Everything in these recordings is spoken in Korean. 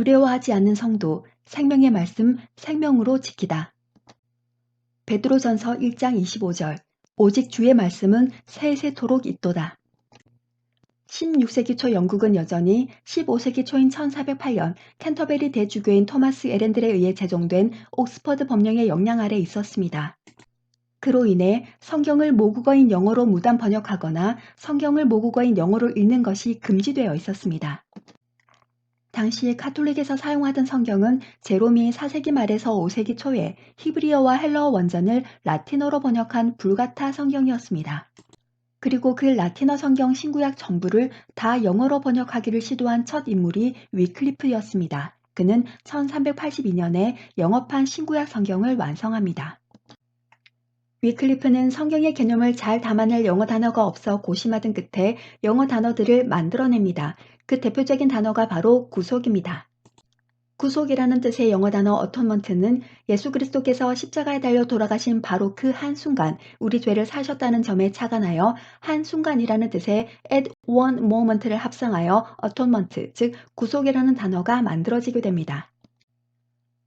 두려워하지 않는 성도, 생명의 말씀 생명으로 지키다. 베드로전서 1장 25절 오직 주의 말씀은 세세토록 있도다. 16세기 초 영국은 여전히 15세기 초인 1408년 캔터베리 대주교인 토마스 에렌들에 의해 제정된 옥스퍼드 법령의 영향 아래 있었습니다. 그로 인해 성경을 모국어인 영어로 무단 번역하거나 성경을 모국어인 영어로 읽는 것이 금지되어 있었습니다. 당시 카톨릭에서 사용하던 성경은 제롬이 4세기 말에서 5세기 초에 히브리어와 헬러어 원전을 라틴어로 번역한 불가타 성경이었습니다. 그리고 그 라틴어 성경 신구약 전부를 다 영어로 번역하기를 시도한 첫 인물이 위클리프였습니다. 그는 1382년에 영어판 신구약 성경을 완성합니다. 위클리프는 성경의 개념을 잘 담아낼 영어 단어가 없어 고심하던 끝에 영어 단어들을 만들어냅니다. 그 대표적인 단어가 바로 구속입니다. 구속이라는 뜻의 영어 단어 어톤먼트는 예수 그리스도께서 십자가에 달려 돌아가신 바로 그 한순간 우리 죄를 사셨다는 점에 착안하여 한순간이라는 뜻의 at one moment를 합성하여 어톤먼트, 즉 구속이라는 단어가 만들어지게 됩니다.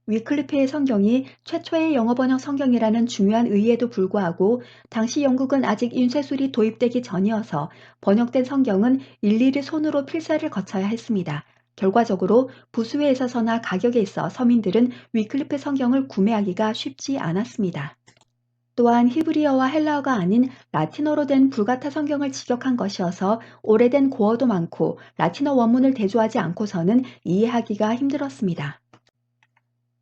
위클리프의 성경이 최초의 영어 번역 성경이라는 중요한 의의에도 불구하고 당시 영국은 아직 인쇄술이 도입되기 전이어서 번역된 성경은 일일이 손으로 필사를 거쳐야 했습니다. 결과적으로 부수에 있어서나 가격에 있어 서민들은 위클리프 성경을 구매하기가 쉽지 않았습니다. 또한 히브리어와 헬라어가 아닌 라틴어로 된 불가타 성경을 직역한 것이어서 오래된 고어도 많고 라틴어 원문을 대조하지 않고서는 이해하기가 힘들었습니다.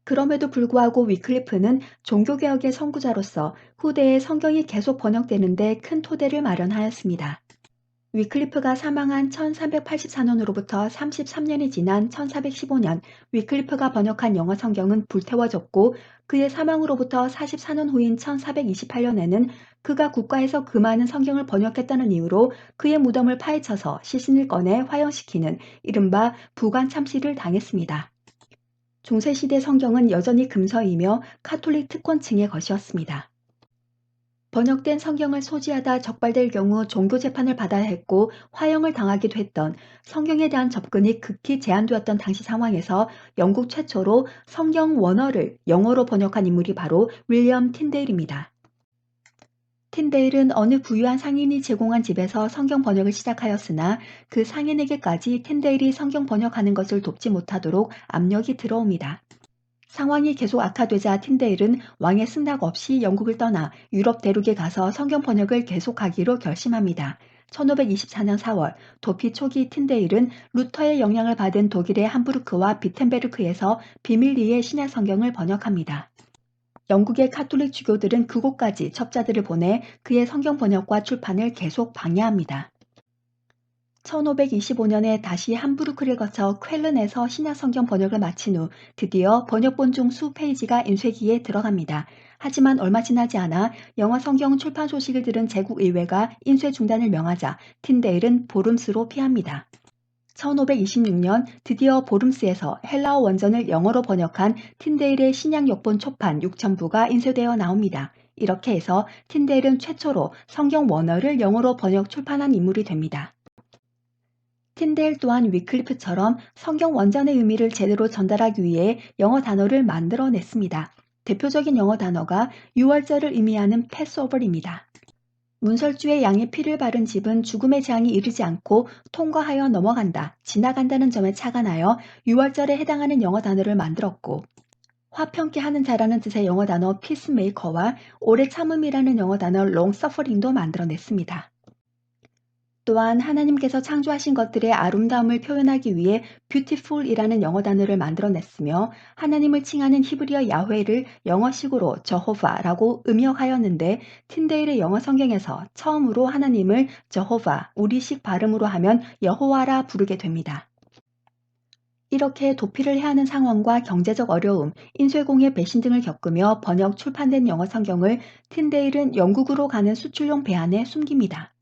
그럼에도 불구하고 위클리프는 종교개혁의 선구자로서 후대에 성경이 계속 번역되는데 큰 토대를 마련하였습니다. 위클리프가 사망한 1384년으로부터 33년이 지난 1415년 위클리프가 번역한 영어 성경은 불태워졌고 그의 사망으로부터 44년 후인 1428년에는 그가 국가에서 그 많은 성경을 번역했다는 이유로 그의 무덤을 파헤쳐서 시신을 꺼내 화형시키는 이른바 부관 참시를 당했습니다. 중세시대 성경은 여전히 금서이며 카톨릭 특권층의 것이었습니다. 번역된 성경을 소지하다 적발될 경우 종교 재판을 받아야 했고 화형을 당하기도 했던 성경에 대한 접근이 극히 제한되었던 당시 상황에서 영국 최초로 성경 원어를 영어로 번역한 인물이 바로 윌리엄 틴데일입니다. 틴데일은 어느 부유한 상인이 제공한 집에서 성경 번역을 시작하였으나 그 상인에게까지 틴데일이 성경 번역하는 것을 돕지 못하도록 압력이 들어옵니다. 상황이 계속 악화되자 틴데일은 왕의 승낙 없이 영국을 떠나 유럽 대륙에 가서 성경 번역을 계속하기로 결심합니다. 1524년 4월 도피 초기 틴데일은 루터의 영향을 받은 독일의 함부르크와 비텐베르크에서 비밀리에 신약 성경을 번역합니다. 영국의 카톨릭 주교들은 그곳까지 첩자들을 보내 그의 성경 번역과 출판을 계속 방해합니다. 1525년에 다시 함부르크를 거쳐 쾰른에서 신약 성경 번역을 마친 후 드디어 번역본 중 수 페이지가 인쇄기에 들어갑니다. 하지만 얼마 지나지 않아 영어 성경 출판 소식을 들은 제국 의회가 인쇄 중단을 명하자 틴데일은 보름스로 피합니다. 1526년 드디어 보름스에서 헬라어 원전을 영어로 번역한 틴데일의 신약 역본 초판 6천부가 인쇄되어 나옵니다. 이렇게 해서 틴데일은 최초로 성경 원어를 영어로 번역 출판한 인물이 됩니다. 틴데일 또한 위클리프처럼 성경 원전의 의미를 제대로 전달하기 위해 영어 단어를 만들어냈습니다. 대표적인 영어 단어가 6월절을 의미하는 패스오버입니다. 문설주의 양의 피를 바른 집은 죽음의 재앙이 이르지 않고 통과하여 넘어간다, 지나간다는 점에 착안하여 6월절에 해당하는 영어 단어를 만들었고 화평케 하는 자라는 뜻의 영어 단어 피스메이커와 오래 참음이라는 영어 단어 롱서퍼링도 만들어냈습니다. 또한 하나님께서 창조하신 것들의 아름다움을 표현하기 위해 beautiful이라는 영어 단어를 만들어냈으며 하나님을 칭하는 히브리어 야훼를 영어식으로 저호바라고 음역하였는데 틴데일의 영어 성경에서 처음으로 하나님을 저호바 우리식 발음으로 하면 여호와라 부르게 됩니다. 이렇게 도피를 해야 하는 상황과 경제적 어려움, 인쇄공의 배신 등을 겪으며 번역 출판된 영어 성경을 틴데일은 영국으로 가는 수출용 배 안에 숨깁니다.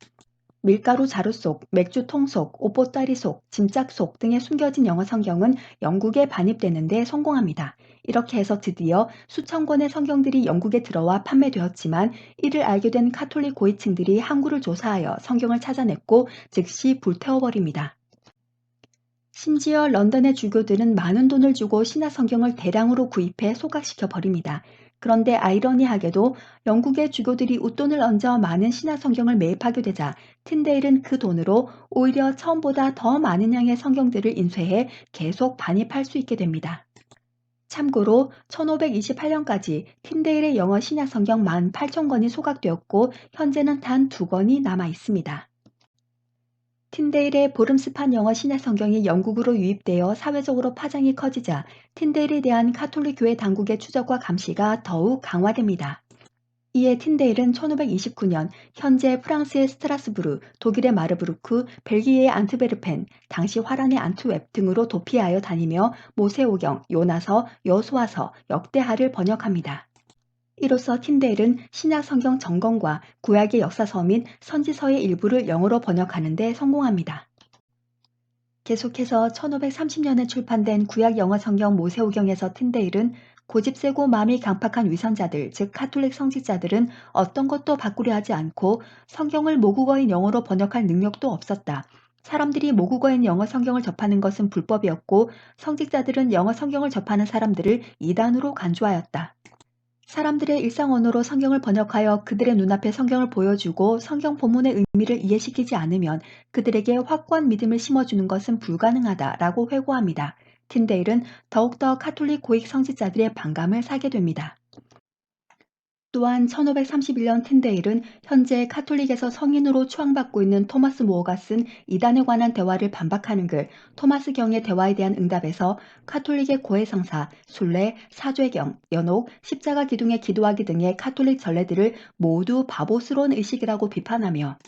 밀가루 자루 속, 맥주 통 속, 옷보따리 속, 짐짝 속 등에 숨겨진 영어 성경은 영국에 반입되는데 성공합니다. 이렇게 해서 드디어 수천 권의 성경들이 영국에 들어와 판매되었지만 이를 알게 된 카톨릭 고위층들이 항구를 조사하여 성경을 찾아냈고 즉시 불태워버립니다. 심지어 런던의 주교들은 많은 돈을 주고 신화 성경을 대량으로 구입해 소각시켜 버립니다. 그런데 아이러니하게도 영국의 주교들이 웃돈을 얹어 많은 신화 성경을 매입하게 되자 틴데일은 그 돈으로 오히려 처음보다 더 많은 양의 성경들을 인쇄해 계속 반입할 수 있게 됩니다. 참고로 1528년까지 틴데일의 영어 신약 성경 18,000권이 소각되었고 현재는 단두 권이 남아 있습니다. 틴데일의 보름스판 영어 신약 성경이 영국으로 유입되어 사회적으로 파장이 커지자 틴데일에 대한 카톨릭 교회 당국의 추적과 감시가 더욱 강화됩니다. 이에 틴데일은 1529년 현재 프랑스의 스트라스부르, 독일의 마르부르크, 벨기에의 안트베르펜, 당시 화란의 안트웹 등으로 도피하여 다니며 모세오경, 요나서, 여수와서, 역대하를 번역합니다. 이로써 틴데일은 신약 성경 정건과 구약의 역사서 및 선지서의 일부를 영어로 번역하는 데 성공합니다. 계속해서 1530년에 출판된 구약 영어 성경 모세오경에서 틴데일은 고집 세고 마음이 강팍한 위선자들, 즉 카톨릭 성직자들은 어떤 것도 바꾸려 하지 않고 성경을 모국어인 영어로 번역할 능력도 없었다. 사람들이 모국어인 영어 성경을 접하는 것은 불법이었고 성직자들은 영어 성경을 접하는 사람들을 이단으로 간주하였다. 사람들의 일상 언어로 성경을 번역하여 그들의 눈앞에 성경을 보여주고 성경 본문의 의미를 이해시키지 않으면 그들에게 확고한 믿음을 심어주는 것은 불가능하다라고 회고합니다. 틴데일은 더욱더 카톨릭 고익 성직자들의 반감을 사게 됩니다. 또한 1531년 틴데일은 현재 카톨릭에서 성인으로 추앙받고 있는 토마스 모어가 쓴 이단에 관한 대화를 반박하는 글 토마스 경의 대화에 대한 응답에서 카톨릭의 고해성사, 순례, 사죄경, 연옥, 십자가 기둥에 기도하기 등의 카톨릭 전례들을 모두 바보스러운 의식이라고 비판하며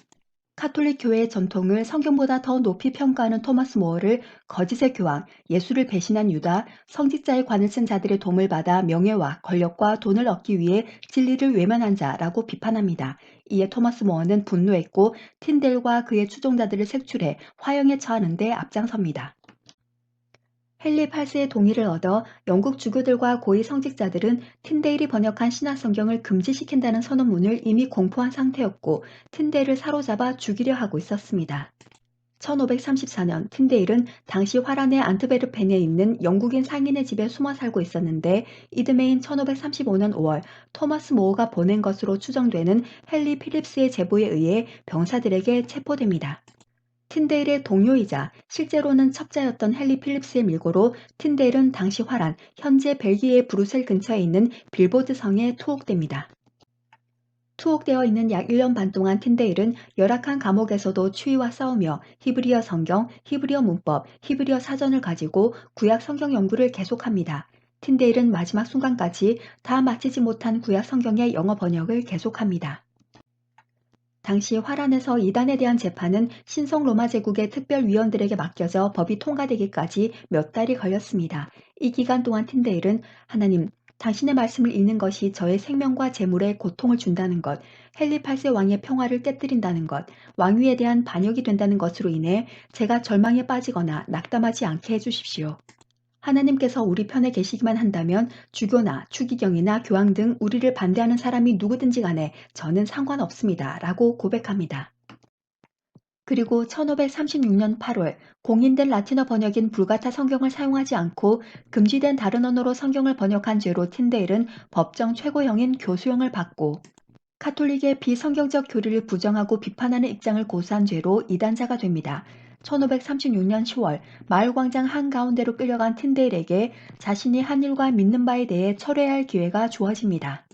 카톨릭 교회의 전통을 성경보다 더 높이 평가하는 토마스 모어를 거짓의 교황, 예수를 배신한 유다, 성직자의 관을 쓴 자들의 도움을 받아 명예와 권력과 돈을 얻기 위해 진리를 외면한 자라고 비판합니다. 이에 토마스 모어는 분노했고 틴델과 그의 추종자들을 색출해 화형에 처하는 데 앞장섭니다. 헨리 8세의 동의를 얻어 영국 주교들과 고위 성직자들은 틴데일이 번역한 신화 성경을 금지시킨다는 선언문을 이미 공포한 상태였고 틴데일을 사로잡아 죽이려 하고 있었습니다. 1534년 틴데일은 당시 화란의 안트베르펜에 있는 영국인 상인의 집에 숨어 살고 있었는데 이듬해인 1535년 5월 토마스 모어가 보낸 것으로 추정되는 헨리 필립스의 제보에 의해 병사들에게 체포됩니다. 틴데일의 동료이자 실제로는 첩자였던 헨리 필립스의 밀고로 틴데일은 당시 화란, 현재 벨기에 브루셀 근처에 있는 빌보드 성에 투옥됩니다. 투옥되어 있는 약 1년 반 동안 틴데일은 열악한 감옥에서도 추위와 싸우며 히브리어 성경, 히브리어 문법, 히브리어 사전을 가지고 구약 성경 연구를 계속합니다. 틴데일은 마지막 순간까지 다 마치지 못한 구약 성경의 영어 번역을 계속합니다. 당시 화란에서 이단에 대한 재판은 신성 로마 제국의 특별위원들에게 맡겨져 법이 통과되기까지 몇 달이 걸렸습니다. 이 기간 동안 틴데일은 하나님, 당신의 말씀을 읽는 것이 저의 생명과 재물에 고통을 준다는 것, 헨리 8세 왕의 평화를 깨뜨린다는 것, 왕위에 대한 반역이 된다는 것으로 인해 제가 절망에 빠지거나 낙담하지 않게 해주십시오. 하나님께서 우리 편에 계시기만 한다면 주교나 추기경이나 교황 등 우리를 반대하는 사람이 누구든지 간에 저는 상관없습니다. 라고 고백합니다. 그리고 1536년 8월 공인된 라틴어 번역인 불가타 성경을 사용하지 않고 금지된 다른 언어로 성경을 번역한 죄로 틴데일은 법정 최고형인 교수형을 받고 카톨릭의 비성경적 교리를 부정하고 비판하는 입장을 고수한 죄로 이단자가 됩니다. 1536년 10월 마을광장 한가운데로 끌려간 틴데일에게 자신이 한 일과 믿는 바에 대해 철회해야 할 기회가 주어집니다.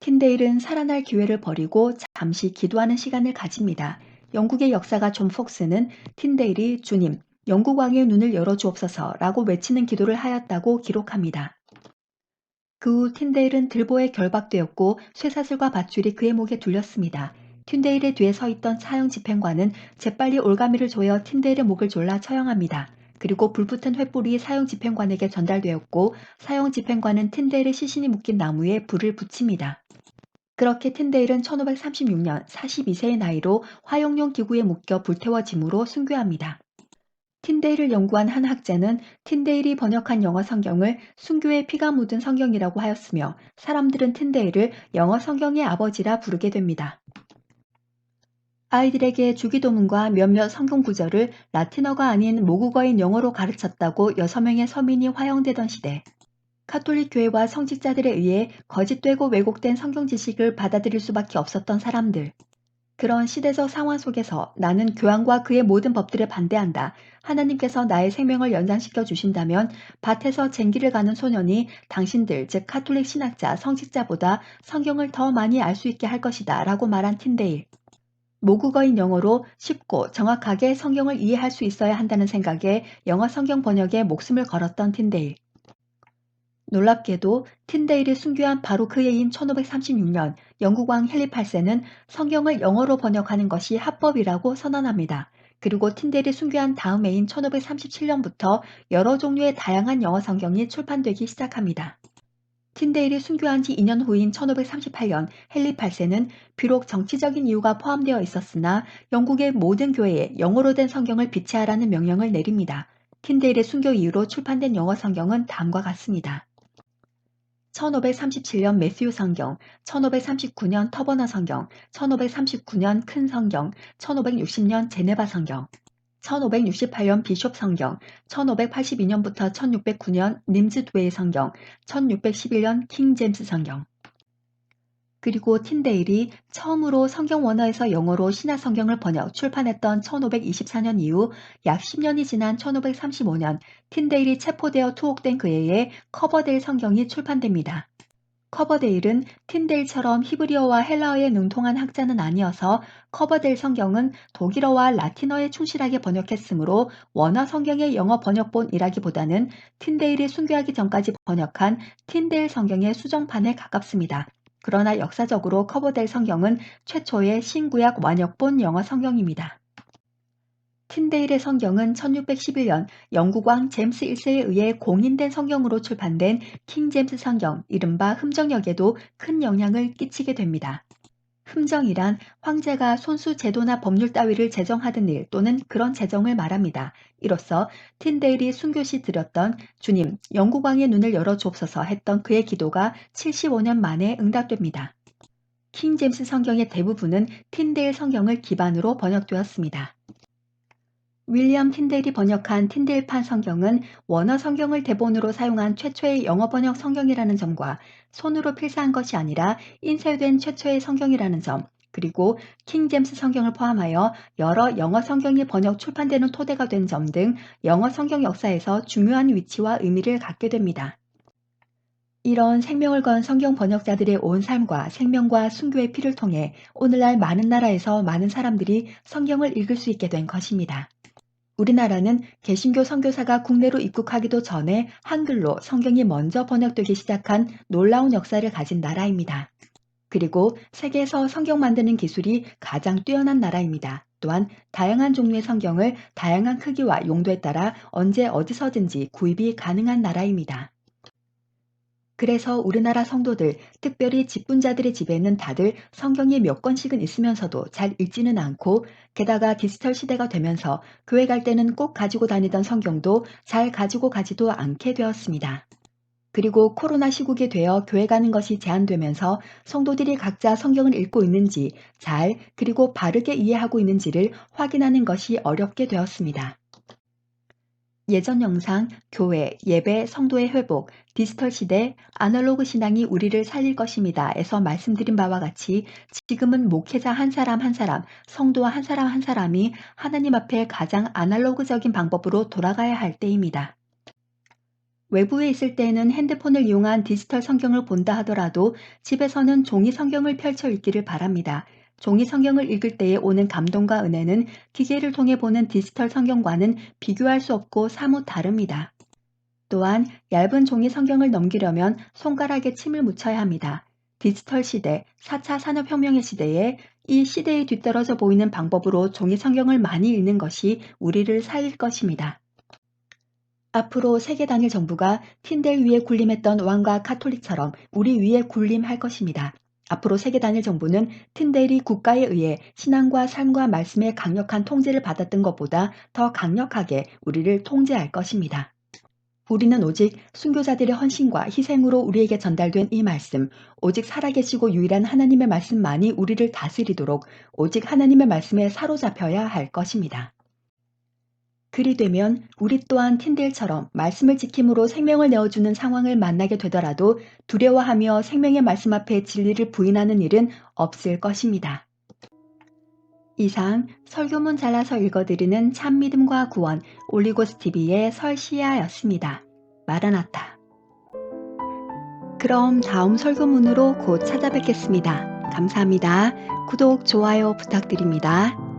틴데일은 살아날 기회를 버리고 잠시 기도하는 시간을 가집니다. 영국의 역사가 존 폭스는 틴데일이 주님, 영국 왕의 눈을 열어주옵소서 라고 외치는 기도를 하였다고 기록합니다. 그 후 틴데일은 들보에 결박되었고 쇠사슬과 밧줄이 그의 목에 둘렸습니다. 틴데일의 뒤에 서 있던 사형 집행관은 재빨리 올가미를 조여 틴데일의 목을 졸라 처형합니다. 그리고 불붙은 횃불이 사형 집행관에게 전달되었고 사형 집행관은 틴데일의 시신이 묶인 나무에 불을 붙입니다. 그렇게 틴데일은 1536년 42세의 나이로 화용용 기구에 묶여 불태워짐으로 순교합니다. 틴데일을 연구한 한 학자는 틴데일이 번역한 영어 성경을 순교의 피가 묻은 성경이라고 하였으며 사람들은 틴데일을 영어 성경의 아버지라 부르게 됩니다. 아이들에게 주기도문과 몇몇 성경 구절을 라틴어가 아닌 모국어인 영어로 가르쳤다고 여섯 명의 서민이 화형되던 시대. 카톨릭 교회와 성직자들에 의해 거짓되고 왜곡된 성경 지식을 받아들일 수밖에 없었던 사람들. 그런 시대적 상황 속에서 나는 교황과 그의 모든 법들에 반대한다. 하나님께서 나의 생명을 연장시켜 주신다면 밭에서 쟁기를 가는 소년이 당신들, 즉 카톨릭 신학자, 성직자보다 성경을 더 많이 알 수 있게 할 것이다. 라고 말한 틴데일. 모국어인 영어로 쉽고 정확하게 성경을 이해할 수 있어야 한다는 생각에 영어 성경 번역에 목숨을 걸었던 틴데일. 놀랍게도 틴데일이 순교한 바로 그 해인 1536년 영국 왕 헨리 8세는 성경을 영어로 번역하는 것이 합법이라고 선언합니다. 그리고 틴데일이 순교한 다음 해인 1537년부터 여러 종류의 다양한 영어 성경이 출판되기 시작합니다. 틴데일이 순교한 지 2년 후인 1538년 헨리 8세는 비록 정치적인 이유가 포함되어 있었으나 영국의 모든 교회에 영어로 된 성경을 비치하라는 명령을 내립니다. 틴데일의 순교 이후로 출판된 영어 성경은 다음과 같습니다. 1537년 매스유 성경, 1539년 터버너 성경, 1539년 큰 성경, 1560년 제네바 성경, 1568년 비숍 성경, 1582년부터 1609년 님즈드웨이 성경, 1611년 킹 제임스 성경. 그리고 틴데일이 처음으로 성경 원어에서 영어로 신화 성경을 번역 출판했던 1524년 이후 약 10년이 지난 1535년 틴데일이 체포되어 투옥된 그 해에 커버데일 성경이 출판됩니다. 커버데일은 틴데일처럼 히브리어와 헬라어에 능통한 학자는 아니어서 커버데일 성경은 독일어와 라틴어에 충실하게 번역했으므로 원어 성경의 영어 번역본이라기보다는 틴데일이 순교하기 전까지 번역한 틴데일 성경의 수정판에 가깝습니다. 그러나 역사적으로 커버될 성경은 최초의 신구약 완역본 영어 성경입니다. 틴데일의 성경은 1611년 영국 왕 제임스 1세에 의해 공인된 성경으로 출판된 킹 제임스 성경, 이른바 흠정역에도 큰 영향을 끼치게 됩니다. 흠정이란 황제가 손수 제도나 법률 따위를 제정하던 일 또는 그런 제정을 말합니다. 이로써 틴데일이 순교시 드렸던 주님, 영국왕의 눈을 열어 주옵소서 했던 그의 기도가 75년 만에 응답됩니다. 킹 제임스 성경의 대부분은 틴데일 성경을 기반으로 번역되었습니다. 윌리엄 틴데일이 번역한 틴데일판 성경은 원어 성경을 대본으로 사용한 최초의 영어 번역 성경이라는 점과 손으로 필사한 것이 아니라 인쇄된 최초의 성경이라는 점, 그리고 킹 제임스 성경을 포함하여 여러 영어 성경이 번역 출판되는 토대가 된 점 등 영어 성경 역사에서 중요한 위치와 의미를 갖게 됩니다. 이런 생명을 건 성경 번역자들의 온 삶과 생명과 순교의 피를 통해 오늘날 많은 나라에서 많은 사람들이 성경을 읽을 수 있게 된 것입니다. 우리나라는 개신교 선교사가 국내로 입국하기도 전에 한글로 성경이 먼저 번역되기 시작한 놀라운 역사를 가진 나라입니다. 그리고 세계에서 성경 만드는 기술이 가장 뛰어난 나라입니다. 또한 다양한 종류의 성경을 다양한 크기와 용도에 따라 언제 어디서든지 구입이 가능한 나라입니다. 그래서 우리나라 성도들, 특별히 직분자들의 집에는 다들 성경이 몇 권씩은 있으면서도 잘 읽지는 않고 게다가 디지털 시대가 되면서 교회 갈 때는 꼭 가지고 다니던 성경도 잘 가지고 가지도 않게 되었습니다. 그리고 코로나 시국이 되어 교회 가는 것이 제한되면서 성도들이 각자 성경을 읽고 있는지 잘 그리고 바르게 이해하고 있는지를 확인하는 것이 어렵게 되었습니다. 예전 영상, 교회, 예배, 성도의 회복, 디지털 시대, 아날로그 신앙이 우리를 살릴 것입니다. 에서 말씀드린 바와 같이 지금은 목회자 한 사람 한 사람, 성도 한 사람 한 사람이 하나님 앞에 가장 아날로그적인 방법으로 돌아가야 할 때입니다. 외부에 있을 때에는 핸드폰을 이용한 디지털 성경을 본다 하더라도 집에서는 종이 성경을 펼쳐 읽기를 바랍니다. 종이 성경을 읽을 때에 오는 감동과 은혜는 기계를 통해 보는 디지털 성경과는 비교할 수 없고 사뭇 다릅니다. 또한 얇은 종이 성경을 넘기려면 손가락에 침을 묻혀야 합니다. 디지털 시대, 4차 산업혁명의 시대에 이 시대에 뒤떨어져 보이는 방법으로 종이 성경을 많이 읽는 것이 우리를 살릴 것입니다. 앞으로 세계 단일 정부가 틴델 위에 군림했던 왕과 카톨릭처럼 우리 위에 군림할 것입니다. 앞으로 세계 단일 정부는 틴델이 국가에 의해 신앙과 삶과 말씀의 강력한 통제를 받았던 것보다 더 강력하게 우리를 통제할 것입니다. 우리는 오직 순교자들의 헌신과 희생으로 우리에게 전달된 이 말씀, 오직 살아계시고 유일한 하나님의 말씀만이 우리를 다스리도록 오직 하나님의 말씀에 사로잡혀야 할 것입니다. 그리 되면 우리 또한 틴델처럼 말씀을 지킴으로 생명을 내어주는 상황을 만나게 되더라도 두려워하며 생명의 말씀 앞에 진리를 부인하는 일은 없을 것입니다. 이상 설교문 잘라서 읽어드리는 참믿음과 구원 올리고스 TV의 설시아였습니다. 마라나타. 그럼 다음 설교문으로 곧 찾아뵙겠습니다. 감사합니다. 구독, 좋아요 부탁드립니다.